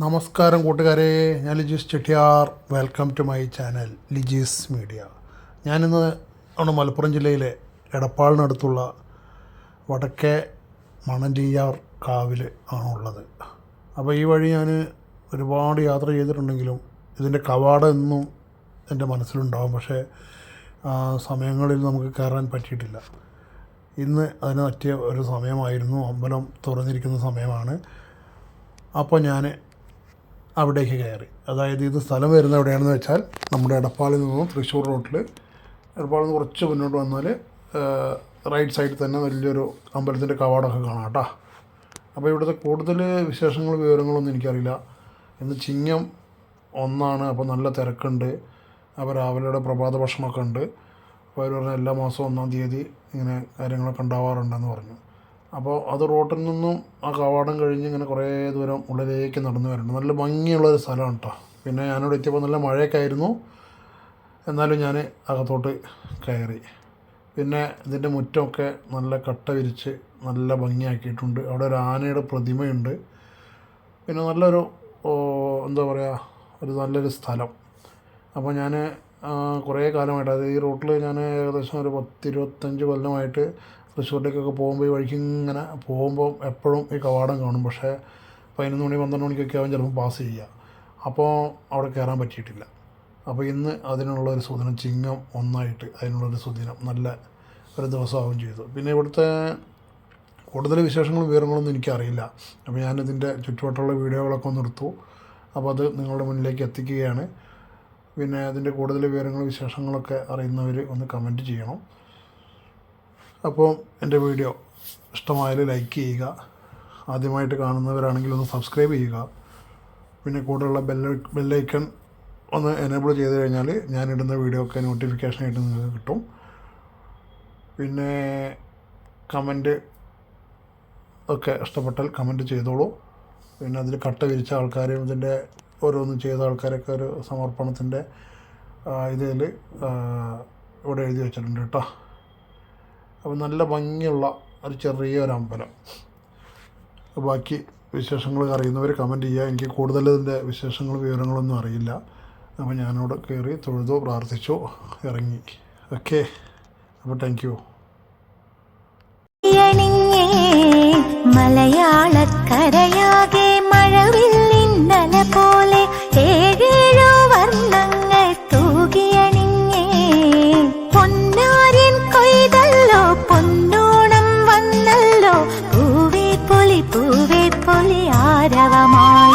നമസ്കാരം കൂട്ടുകാരെ ഞാൻ Lijees Chettiyar. Welcome to my channel Lijees media. ഞാനിന്ന് ആണ് മലപ്പുറം ജില്ലയിലെ എടപ്പാളിനടുത്തുള്ള വടക്കേ മണഞ്ചിയാർ കാവിൽ ആണുള്ളത്. അപ്പോൾ ഈ വഴി ഞാൻ ഒരുപാട് യാത്ര ചെയ്തിട്ടുണ്ടെങ്കിലും ഇതിന്റെ കവാടം എന്നും എന്റെ മനസ്സിലുണ്ടാവും. പക്ഷേ സമയങ്ങളിൽ നമുക്ക് കയറാൻ പറ്റിയിട്ടില്ല. ഇന്ന് അതിന് പറ്റിയ ഒരു സമയമായിരുന്നു. അമ്പലം തുറന്നിരിക്കുന്ന സമയമാണ്. അപ്പോൾ ഞാൻ അവിടേക്ക് കയറി. അതായത് ഇത് സ്ഥലം വരുന്നത് എവിടെയാണെന്ന് വെച്ചാൽ നമ്മുടെ എടപ്പാളിൽ നിന്നും തൃശ്ശൂർ റോട്ടിൽ. എടപ്പാളിൽ നിന്ന് കുറച്ച് മുന്നോട്ട് വന്നാൽ റൈറ്റ് സൈഡിൽ തന്നെ വലിയൊരു അമ്പലത്തിന്റെ കവാടമൊക്കെ കാണാം കേട്ടോ. അപ്പോൾ ഇവിടുത്തെ കൂടുതൽ വിശേഷങ്ങൾ വിവരങ്ങളൊന്നും എനിക്കറിയില്ല. ഇന്ന് ചിങ്ങം ഒന്നാണ് അപ്പോൾ നല്ല തിരക്കുണ്ട്. അപ്പോൾ രാവിലെയുടെ പ്രഭാത ഭക്ഷണമൊക്കെ ഉണ്ട്. അപ്പോൾ അവർ പറഞ്ഞ എല്ലാ മാസവും ഒന്നാം തീയതി ഇങ്ങനെ കാര്യങ്ങളൊക്കെ ഉണ്ടാവാറുണ്ടെന്ന് പറഞ്ഞു. അപ്പോൾ അത് റോട്ടിൽ നിന്നും ആ കവാടം കഴിഞ്ഞ് ഇങ്ങനെ കുറേ ദൂരം ഉള്ളിലേക്ക് നടന്നു വരുന്നു നല്ല ഭംഗിയുള്ളൊരു സ്ഥലമാണ് കേട്ടോ. പിന്നെ ഞാനിവിടെ എത്തിയപ്പോൾ നല്ല മഴയൊക്കെ ആയിരുന്നു എന്നാലും ഞാൻ അകത്തോട്ട് കയറി. പിന്നെ ഇതിന്റെ മുറ്റമൊക്കെ നല്ല കട്ട വിരിച്ച് നല്ല ഭംഗിയാക്കിയിട്ടുണ്ട്. അവിടെ ഒരു ആനയുടെ പ്രതിമയുണ്ട്. പിന്നെ നല്ലൊരു എന്താ പറയുക ഒരു നല്ലൊരു സ്ഥലം. അപ്പോൾ ഞാൻ കുറേ കാലമായിട്ട് അതായത് ഈ റൂട്ടിൽ ഞാൻ ഏകദേശം ഒരു പത്തിരുപത്തഞ്ച് കൊല്ലമായിട്ട് തൃശ്ശൂരിലേക്കൊക്കെ പോകുമ്പോൾ ഈ വഴിക്ക് ഇങ്ങനെ പോകുമ്പോൾ എപ്പോഴും ഈ കവാടം കാണും. പക്ഷേ പതിനൊന്ന് മണി പന്ത്രണ്ട് മണിക്കൊക്കെ ആവും ചിലപ്പോൾ പാസ് ചെയ്യുക. അപ്പോൾ അവിടെ കയറാൻ പറ്റിയിട്ടില്ല. അപ്പോൾ ഇന്ന് അതിനുള്ള ഒരു സുദിനം ചിങ്ങം ഒന്നായിട്ട് അതിനുള്ളൊരു സുദിനം നല്ല ഒരു ദിവസമാവുകയും ചെയ്തു. പിന്നെ ഇവിടുത്തെ കൂടുതൽ വിശേഷങ്ങളും വിവരങ്ങളൊന്നും എനിക്കറിയില്ല. അപ്പോൾ ഞാനിതിന്റെ ചുറ്റുവട്ടമുള്ള വീഡിയോകളൊക്കെ ഒന്ന് എടുത്തു. അപ്പോൾ അത് നിങ്ങളുടെ മുന്നിലേക്ക് എത്തിക്കുകയാണ്. പിന്നെ അതിന്റെ കൂടുതൽ വിവരങ്ങളും വിശേഷങ്ങളൊക്കെ അറിയുന്നവർ ഒന്ന് കമന്റ് ചെയ്യണം. അപ്പോൾ എന്റെ വീഡിയോ ഇഷ്ടമായാൽ ലൈക്ക് ചെയ്യുക. ആദ്യമായിട്ട് കാണുന്നവരാണെങ്കിൽ ഒന്ന് സബ്സ്ക്രൈബ് ചെയ്യുക. പിന്നെ കൂടെയുള്ള ബെല്ല ബെല്ലൈക്കൺ ഒന്ന് എനേബിൾ ചെയ്ത് കഴിഞ്ഞാൽ ഞാനിടുന്ന വീഡിയോ ഒക്കെ നോട്ടിഫിക്കേഷനായിട്ട് നിങ്ങൾക്ക് കിട്ടും. പിന്നെ കമന്റ് ഒക്കെ ഇഷ്ടപ്പെട്ടാൽ കമന്റ് ചെയ്തോളൂ. പിന്നെ അതിൽ കട്ട വിരിച്ച ആൾക്കാരെയും ഇതിന്റെ ഓരോന്ന് ചെയ്ത ആൾക്കാരൊക്കെ ഒരു സമർപ്പണത്തിന്റെ ഇതിൽ ഇവിടെ എഴുതി വെച്ചിട്ടുണ്ട് കേട്ടോ. അപ്പോൾ നല്ല ഭംഗിയുള്ള ഒരു ചെറിയ ഒരു അമ്പലം ബാക്കി വിശേഷങ്ങൾ അറിയുന്നവർ കമന്റ് ചെയ്യുക എനിക്ക് കൂടുതൽ ഇതിന്റെ വിശേഷങ്ങളും വിവരങ്ങളൊന്നും അറിയില്ല. അപ്പോൾ ഞാനവിടെ കയറി തൊഴുതു പ്രാർത്ഥിച്ചു ഇറങ്ങി. ഓക്കെ അപ്പോൾ താങ്ക് യു ആരവമാണ്